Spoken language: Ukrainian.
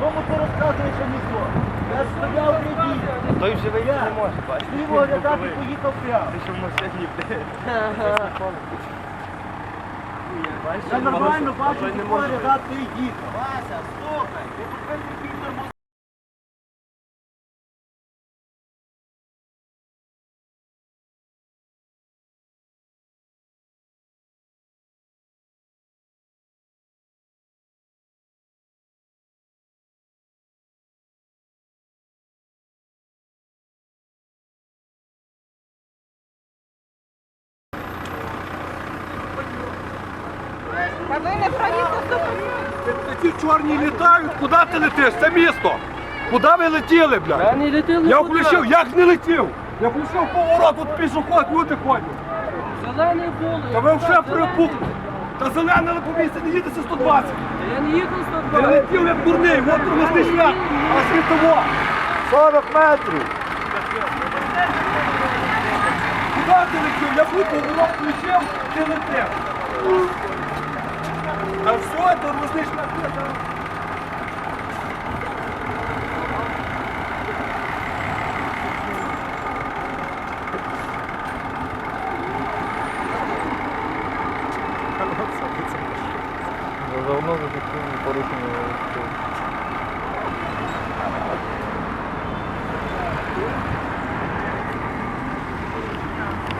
Кому ти розказуєш, що ніхто? Я стояв не дій. Той вже вийти не може, бачити. Ти його глядати поїхав прямо. Ти що в машині, блядь. Я нормально бачу, Той ти його може і їхав. Вася, слухай, ти повинен такий тормоз. Та ви не праві поступили. Чорні літають, куди ти летиш? Це місто. Куди ви летіли, блядь? не летів Я включив, як не летів? Я включив поворот, тут пішоход, люди ходять. Зелений було. Та ви вже припухли. Та зелене місці не їдеться 120. Я не їхав Я летів як дурний, от тормозний шлях, а світово. 40 метрів. Куди ти летів? Я тут поворот включив, ти летів. Да все, это нужны шматки. Давно вже такі порушення.